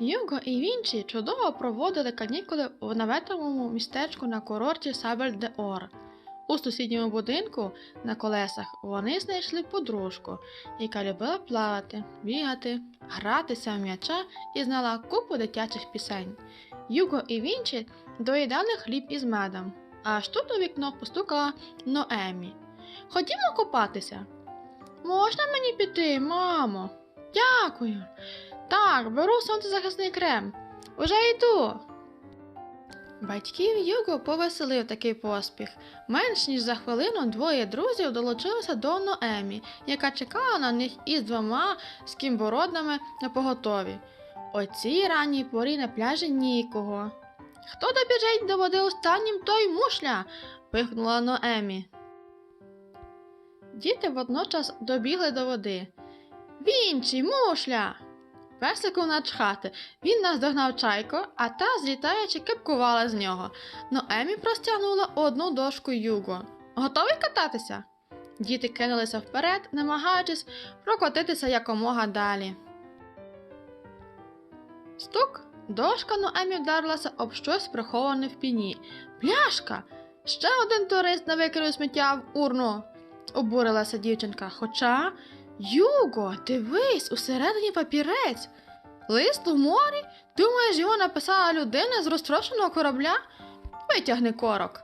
Юго і Вінчі чудово проводили канікули в наветовому містечку на курорті Сабель де Ор. У сусідньому будинку на колесах вони знайшли подружку, яка любила плавати, бігати, гратися в м'яча і знала купу дитячих пісень. Юго і Вінчі доїдали хліб із медом, аж тут у вікно постукала Ноемі. Ходімо купатися. Можна мені піти, мамо? Дякую. Так, беру сонцезахисний крем. Уже йду. Батьків Юго повеселив такий поспіх. Менш ніж за хвилину двоє друзів долучилися до Ноемі, яка чекала на них із двома скімбороднами на поготові. О цій ранній порі на пляжі нікого. Хто добіжить до води останнім, той мушля. пихнула Ноемі. Діти водночас добігли до води. Вінчі, мушля. Песику начхати. Він наздогнав чайко, а та, злітаючи, кепкувала з нього. Но Емі простягнула одну дошку юго. Готовий кататися? Діти кинулися вперед, намагаючись прокотитися якомога далі. Стук. Дошка Ноемі вдарилася об щось приховане в піні. Пляшка! Ще один турист не викинув сміття в урну, обурилася дівчинка. Хоча. Юго, дивись, усередині папірець. Лист у морі? Думаєш, його написала людина з розтрошеного корабля? Витягни корок.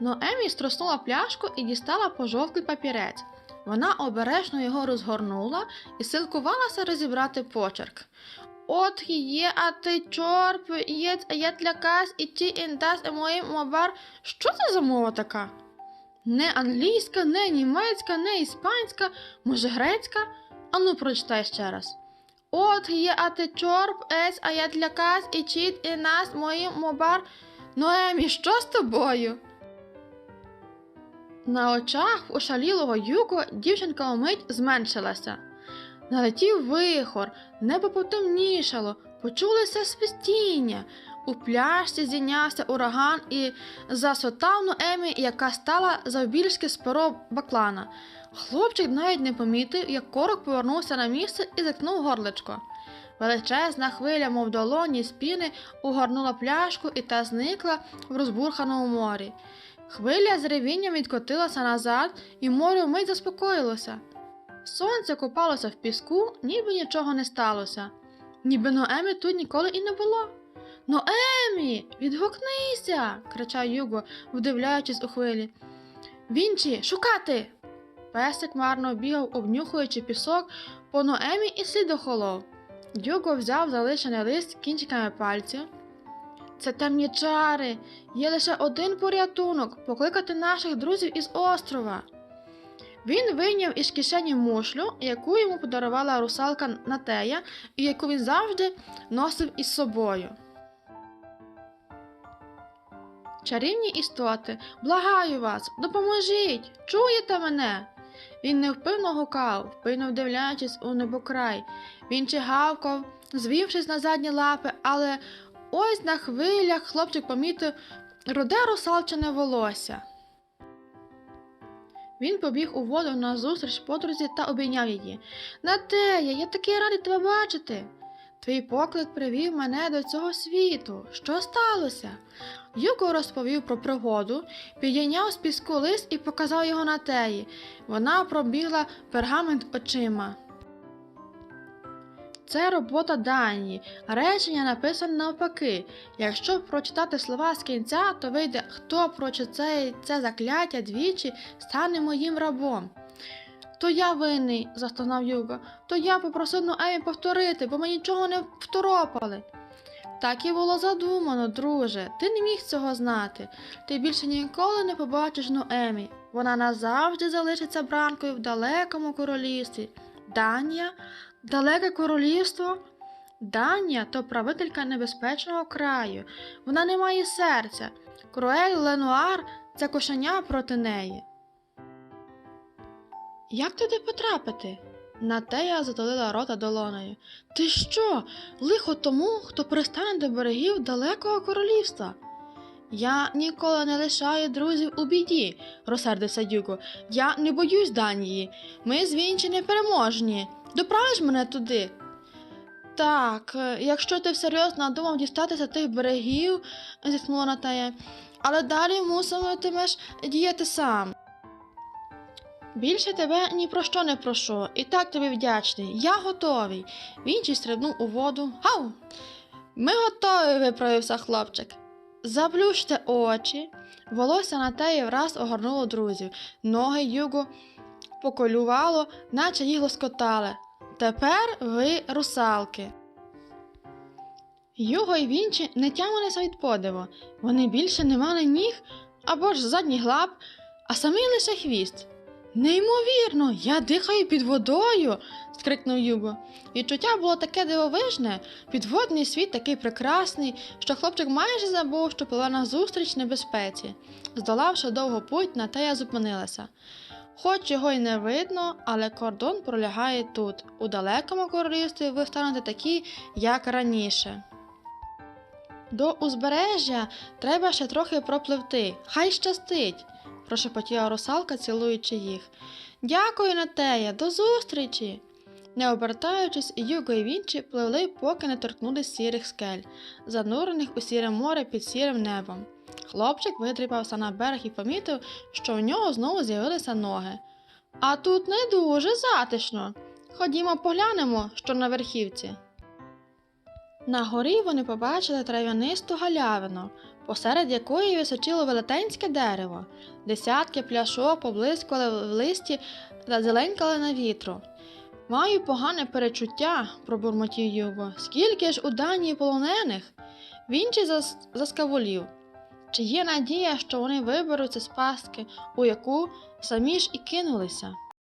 Ноемі струснула пляшку і дістала пожовклий папірець. Вона обережно його розгорнула і силкувалася розібрати почерк. От є, а ти чорп, єць, єт лякась, і ті інтас, і моїм мобар. Що це за мова така? Не англійська, не німецька, не іспанська, може грецька? Ану, прочитай ще раз. От є ати чорп, ес, а я тлякас, і чіт, і нас, моїм мобар. Ноемі, що з тобою? На очах ошалілого юго дівчинка умить зменшилася. Налетів вихор, небо потемнішало, почулося свистіння. У пляшці зійнявся ураган і засотав Ноемі, яка стала завбільшки з баклана. Хлопчик навіть не помітив, як корок повернувся на місце і заткнув горличко. Величезна хвиля, мов долоні з піни, угорнула пляшку і та зникла в розбурханому морі. Хвиля з ревінням відкотилася назад, і море вмить заспокоїлося. Сонце купалося в піску, ніби нічого не сталося, ніби Ноемі тут ніколи і не було. Ноемі, відгукнися. кричав Юго, вдивляючись у хвилі. Вінчі, шукати. Песик марно бігав, обнюхуючи пісок по Ноемі і слід охолов. Юго взяв залишений лист кінчиками пальців. Це темні чари. Є лише один порятунок покликати наших друзів із острова. Він вийняв із кишені мушлю, яку йому подарувала русалка Натея, і яку він завжди носив із собою. Чарівні істоти, благаю вас, допоможіть, чуєте мене? Він невпинно гукав, впинно вдивляючись у небокрай. Він чигавкав, звівшись на задні лапи, але ось на хвилях хлопчик помітив руде русалчине волосся. Він побіг у воду назустріч подрузі та обійняв її. Натея, я такий радий тебе бачити. Твій поклик привів мене до цього світу. Що сталося? Юко розповів про пригоду, підійняв з піску лист і показав його на теї. Вона пробігла пергамент очима. Це робота Данії. Речення написане навпаки. Якщо прочитати слова з кінця, то вийде, хто прочитає це закляття двічі, стане моїм рабом. То я винний, застогнав Юго, то я попросив Ноемі повторити, бо ми нічого не второпали. Так і було задумано, друже. Ти не міг цього знати. Ти більше ніколи не побачиш Ноемі. Вона назавжди залишиться бранкою в далекому королівстві. Данія, далеке королівство. Данія то правителька небезпечного краю. Вона не має серця. Круель Ленуар це кошеня проти неї. Як туди потрапити? Натея затулила рота долонею. Ти що? Лихо тому, хто пристане до берегів далекого королівства. Я ніколи не лишаю друзів у біді, розсердився Дюго. Я не боюсь Данії. Ми з Вінчі непереможні. Доправиш мене туди. Так, е, якщо ти всерйоз надумав дістатися тих берегів, зітхнула Натая, але далі муситимеш діяти сам. Більше тебе ні про що не прошу, і так тобі вдячний. Я готовий. Вінчий стрибнув у воду. Гав! Ми готові, виправився хлопчик. Заплющте очі. Волосся Натаї враз огорнуло друзів. Ноги Юго поколювало, наче їх лоскотали. Тепер ви русалки. Юго і Вінчі не тямилися від подиву. Вони більше не мали ніг або ж задніх лап, а самий лише хвіст. Неймовірно, я дихаю під водою. скрикнув Юго. Відчуття було таке дивовижне, підводний світ такий прекрасний, що хлопчик майже забув, що пливе назустріч небезпеці. Здолавши довгу путь, Натея зупинилася. Хоч його й не видно, але кордон пролягає тут. У далекому королівстві ви станете такі, як раніше. До узбережжя треба ще трохи пропливти. Хай щастить, прошепотіла русалка, цілуючи їх. Дякую, Натея, до зустрічі. Не обертаючись, Юго і Вінчі пливли, поки не торкнулись сірих скель, занурених у сіре море під сірим небом. Хлопчик витріпався на берег і помітив, що в нього знову з'явилися ноги. А тут не дуже затишно. Ходімо поглянемо, що на верхівці. На горі вони побачили трав'янисту галявину, посеред якої височило велетенське дерево. Десятки пляшок поблискували в листі та зеленькали на вітру. Маю погане перечуття, пробурмотів Юго. Скільки ж у данії полонених? Вінчі зас... заскавулів. Чи є надія, що вони виберуться з пастки, у яку самі ж і кинулися?